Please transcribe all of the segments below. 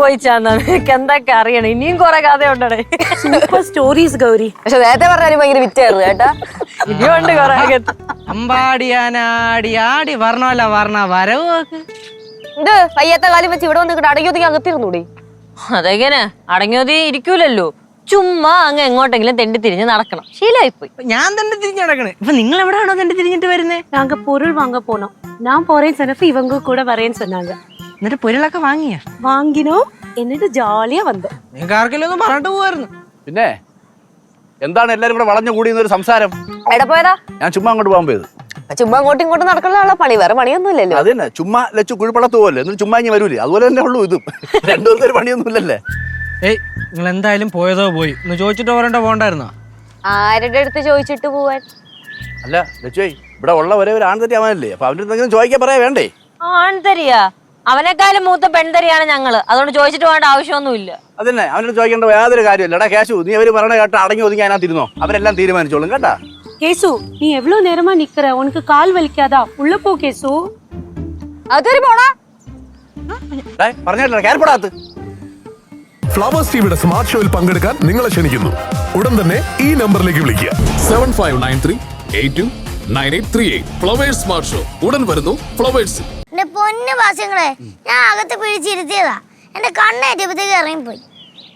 പോയിച്ചാന്നാ നിനക്ക് എന്തൊക്കെ അറിയണം ഇനിയും കൊറേ കഥയുണ്ടടേ സൂപ്പർ സ്റ്റോറീസ് ഗൗരി പക്ഷെ നേരത്തെ പറഞ്ഞാലും ഭയങ്കര വിറ്റായിരുന്നു കേട്ടാ ഇനിയും ഉണ്ട് കൊറേ അകത്ത് അമ്പാടിയാനാടി ആടി വർണ്ണമല്ല വർണ്ണ വരവ് നോക്ക് ഇത് കയ്യത്തെ കാലം വെച്ച് ഇവിടെ വന്നിട്ട് അടങ്ങി ഒതുങ്ങി അകത്തിരുന്നൂടി അതെങ്ങനെ അടങ്ങിയോതി ഇരിക്കൂലല്ലോ ചുമ്മാ അങ്ങ് എങ്ങോട്ടെങ്കിലും തെണ്ടി തിരിഞ്ഞ് നടക്കണം ശീലമായി പോയി ഞാൻ തന്നെ തിരിഞ്ഞു നടക്കണേ ഇപ്പൊ നിങ്ങൾ എവിടെയാണോ തന്നെ തിരിഞ്ഞിട്ട് വരുന്നേ நாங்க பொருள் வாங்க போனோம் நான் போறேன்னு சொன்னப்ப இவங்க கூட வரேன்னு சொன்னாங்க എന്നിട്ട് പൊരുളൊക്കെ വാങ്ങിയ? വാങ്ങിനോ. എന്നിട്ട് ജോളിയാ വന്നത് നിങ്ങൾക്ക് ആർക്കെങ്കിലും പറഞ്ഞിട്ട് പോവായിരുന്നു. പിന്നെ എന്താണ് എല്ലാരും കൂടെ വളഞ്ഞു കൂടിയെന്ന് ഒരു സംസാരം? എവിടെ പോയതാ. ഞാൻ ചുമ്മാ അങ്ങോട്ട് പോകാൻ പോയത്. ചുമ്മാ അങ്ങോട്ടും ഇങ്ങോട്ടും നടക്കാനുള്ള പണി. വേറെ പണിയൊന്നുമില്ലല്ലോ. അത് തന്നെ. ചുമ്മാ ലച്ചു കുഴിപ്പളത്ത് പോലെ എന്നിട്ട് ചുമ്മാ ഇനി വരൂല്ലേ അതുപോലെ തന്നെ ഉള്ളൂ ഇതും. ദിവസം പണിയൊന്നും പണിയൊന്നുമില്ലല്ലേ? ഏയ് നിങ്ങൾ എന്തായാലും പോയതോ പോയി. ഒന്ന് ചോദിച്ചിട്ട് പോരണ്ട പോണ്ടായിരുന്നോ ആരുടെ അടുത്ത് ചോദിച്ചിട്ട് പോവാൻ? അല്ല ലച്ചു ഇവിടെ ഉള്ള ഒരേ ഒരു ആൺതരി അവനല്ലേ? അപ്പൊ അവന്റെ ചോദിക്കാൻ പറയാ വേണ്ടേ? ആൺതരിയാ. അവനെക്കാളും മൂത്ത പെൺതരിയാണ് ഞങ്ങള് അതുകൊണ്ട് ചോദിച്ചിട്ട് പോകേണ്ട ആവശ്യമൊന്നുമില്ല അതന്നെ അവനോട് ചോദിക്കേണ്ട യാതൊരു കാര്യമില്ല എടാ കേശു നീ അവര് പറയണ കേട്ടോ അടങ്ങി ഒതുങ്ങി അതിനകത്തിരുന്നോ അവരെല്ലാം തീരുമാനിച്ചോളും കേട്ടാ கேசு நீ எவ்வளவு நேரமா நிக்கிற உனக்கு கால் வலிக்காதா உள்ள போ கேசு അതൊരു പോടാ പറഞ്ഞിട്ടില്ല കയറിപ്പെടാത്ത് ഫ്ലവേഴ്സ് ടിവിയുടെ സ്മാർട്ട് ഷോയിൽ പങ്കെടുക്കാൻ നിങ്ങളെ ക്ഷണിക്കുന്നു ഉടൻ തന്നെ ഈ നമ്പറിലേക്ക് വിളിക്കുക seven five nine three eight two nine eight three eight flowers smart show ഉടൻ വരുന്നു ഫ്ലവേഴ്സ് എന്റെ പൊന്നു വാസ്യങ്ങളെ ഞാൻ അകത്ത് പിടിച്ചിരുത്തിയതാ എന്റെ കണ്ണേറ്റപ്പത്തേക്ക് ഇറങ്ങിപ്പോയി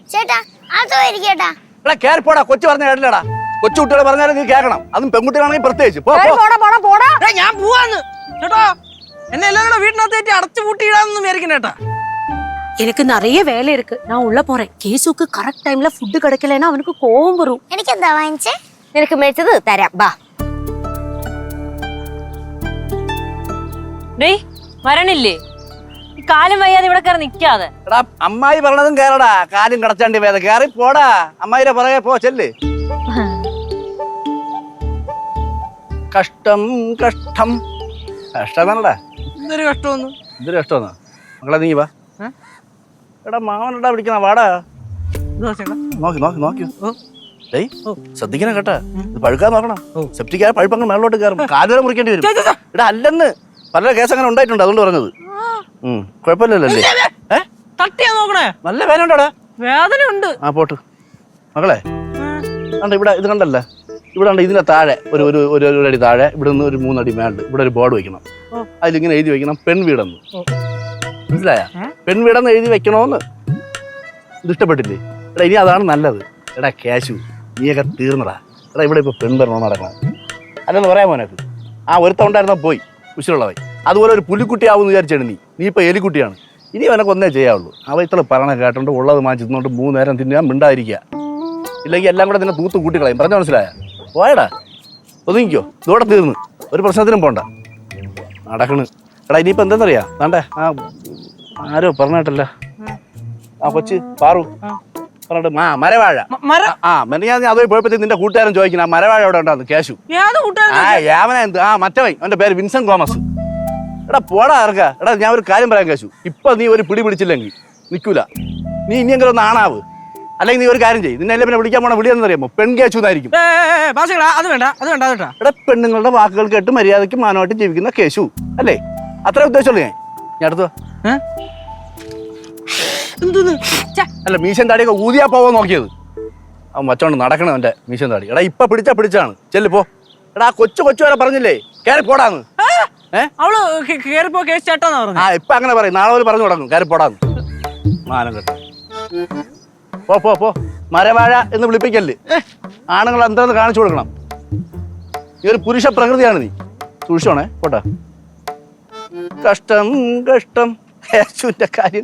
ചേട്ടാ അതോ ഇരിക്കേട്ടാ എടാ കയറിപ്പോടാ കൊച്ചു പറഞ്ഞ കേട്ടില്ലടാ കൊച്ചു കുട്ടികൾ പറഞ്ഞാലും നീ കേൾക്കണം അതും പെൺകുട്ടികളാണെങ്കിൽ പ്രത്യേകിച്ച് പോ പോ. പോടാ പോടാ പോടാ ഏയ് ഞാൻ പോവാന്ന് കേട്ടോ എന്നെ എല്ലാവരും കൂടെ വീട്ടിനകത്ത് കയറ്റി അടച്ചു പൂട്ടിയിടാന്ന് വിചാരിക്കണ കേട്ടാ எனக்கு நிறைய வேலை இருக்கு நான் உள்ள போறேன் கேசுக்கு கரெக்ட் டைம்ல ஃபுட் கிடைக்கலன்னா அவனுக்கு கோவம் வரும் എനിക്കെന്താ വാങ്ങിച്ചേ നിനക്ക് മേടിച്ചത് തരാം ബാ ഡേയ് വരണില്ലേ? ഈ കാലും വയ്യാതെ ഇവിടെ കയറി നിക്കാതെ. എടാ അമ്മായി പറഞ്ഞതും കേറടാ. കാലും കടച്ചാണ്ടി വേദ. കേറി പോടാ. അമ്മായിരെ പുറകെ പോ ചെല്ല്. കഷ്ടം കഷ്ടം. കഷ്ടമാണടാ എന്തൊരു കഷ്ടമൊന്നും? എന്തൊരു കഷ്ടമെന്നാ? മകളെ നീ വാ. എടാ മാവനടാ പിടിക്കണ വാടാ. നോക്കി നോക്കി നോക്കി. ഓ. ഡേയ് ശ്രദ്ധിക്കണം കേട്ടാ. ഇത് പഴുക്കാൻ നോക്കണം. സെപ്റ്റിക്കായ മേളോട്ട് മേളിലോട്ട് കയറും. കാലുവരെ മുറിക്കേണ്ടി വരും. എടാ അല്ലെന്ന്. പല കേസ് അങ്ങനെ ഉണ്ടായിട്ടുണ്ട് അതുകൊണ്ട് പറഞ്ഞത്. കുഴപ്പമില്ലല്ലോ തട്ടിയാ നോക്കണേ. നല്ല വേദന ഉണ്ടോടാ വേദന ഉണ്ട് ആ പോട്ട്. മകളെ കണ്ട ഇവിടെ ഇത് കണ്ടല്ല? ഇവിടെ ഉണ്ട് ഇതിന്റെ താഴെ ഒരു ഒരു ഒരു അടി താഴെ ഇവിടെ നിന്ന് ഒരു മൂന്നടി മേണ്ട് ഇവിടെ ഒരു ബോർഡ് വെക്കണം. അതിലിങ്ങനെ എഴുതി വെക്കണം പെൺവീടെന്ന്. മനസ്സിലായ? പെൺവീടെന്ന് എഴുതി വെക്കണോന്ന്. ഇത് ഇഷ്ടപ്പെട്ടില്ലേ? എടാ ഇനി അതാണ് നല്ലത്. എടാ ക്യാഷു നീയൊക്കെ തീർന്നടാ. എടാ ഇവിടെ ഇപ്പൊ പെൺവരണോ നടക്കണം. അല്ലെന്ന് പറയാൻ മോനക്ക് ആ ഒരുത്തം ഉണ്ടായിരുന്ന പോയി. ഉശിരുള്ളവൻ. അതുപോലെ ഒരു പുലിക്കുട്ടി ആവുമെന്ന് വിചാരിച്ചാണ് നീ. നീ ഇപ്പോൾ എലിക്കുട്ടിയാണ്. ഇനി അവനൊക്കെ ഒന്നേ ചെയ്യാവുള്ളൂ. അവ ഇത്ര പറഞ്ഞ കേട്ടോണ്ട് ഉള്ളത് മാറ്റി തിന്നോണ്ട് മൂന്ന് നേരം തിന്നാൻ മിണ്ടായിരിക്കുക ഇല്ലെങ്കിൽ എല്ലാം കൂടെ നിന്നെ തൂത്ത് കൂട്ടിക്കളയും. പറഞ്ഞ മനസ്സിലായ? പോയടാ. ഒതുങ്ങിക്കോ. ഇതോടെ തീർന്ന്. ഒരു പ്രശ്നത്തിനും പോണ്ട. നടക്കണ്. എടാ ഇനിയിപ്പോൾ എന്തെന്നറിയാ? വേണ്ടേ? ആ ആരോ പറഞ്ഞിട്ടല്ല. ആ കൊച്ച് പാറു. ആ മരവാഴ. ആ മെനയാ നീ അതേ പോയപ്പോഴത്തേക്ക് നിന്റെ കൂട്ടുകാരൻ ചോദിക്കണം ആ മരവാഴ എവിടെ ക്യാഷു കൂട്ടുകാരൻ ആ യാവന എന്ത്? ആ മറ്റവൻ അവന്റെ പേര് വിൻസെന്റ് തോമസ്. എടാ പോടാ ഇറക്ക എടാ ഞാൻ ഒരു കാര്യം പറയാൻ കേശു. ഇപ്പൊ നീ ഒരു പിടി പിടിച്ചില്ലെങ്കിൽ നിൽക്കൂല നീ ഇനിയെങ്കിലും ഒന്ന് ആണാവ്. അല്ലെങ്കിൽ നീ ഒരു കാര്യം ചെയ്യും. നിന്നെ പിന്നെ വിളിക്കാൻ പോണ വിളിയെന്ന് അറിയാമോ? പെൺ കേശു എന്നായിരിക്കും. അത് വേണ്ട അത് വേണ്ട എടാ പെണ്ണുങ്ങളുടെ വാക്കുകൾ കേട്ട് മര്യാദയ്ക്ക് മാനമായിട്ട് ജീവിക്കുന്ന കേശു അല്ലേ? അത്ര ഉദ്ദേശമുള്ളൂ ഞാൻ. ഞാൻ അടുത്ത? എന്തോന്ന്? അല്ല മീശൻ താടിയൊക്കെ ഊതിയാ പോവാൻ നോക്കിയത്. അവൻ വച്ചോണ്ട് നടക്കണം അവന്റെ മീശൻ താടി. എടാ ഇപ്പൊ പിടിച്ചാ പിടിച്ചാണ്. ചെല്ലിപ്പോ എടാ കൊച്ചു കൊച്ചു വരെ പറഞ്ഞില്ലേ? കയറി പോടാന്ന്. അവൾ കേറിപ്പോ കേസ് ചേട്ടാന്ന് പറഞ്ഞു. ആ ഇപ്പൊ അങ്ങനെ പറയും. നാളെ പോലെ പറഞ്ഞു തുടങ്ങും. കയറി പോടാന്ന്. മാനം കേട്ടോ. പോ പോ പോ. മരവാഴ എന്ന് വിളിപ്പിക്കല്ലേ. ആണുങ്ങൾ എന്താന്ന് കാണിച്ചു കൊടുക്കണം. ഈ ഒരു പുരുഷ പ്രകൃതിയാണ് നീ. സൂക്ഷിച്ചോണേ. പോട്ടെ. കഷ്ടം കഷ്ടം. കാര്യം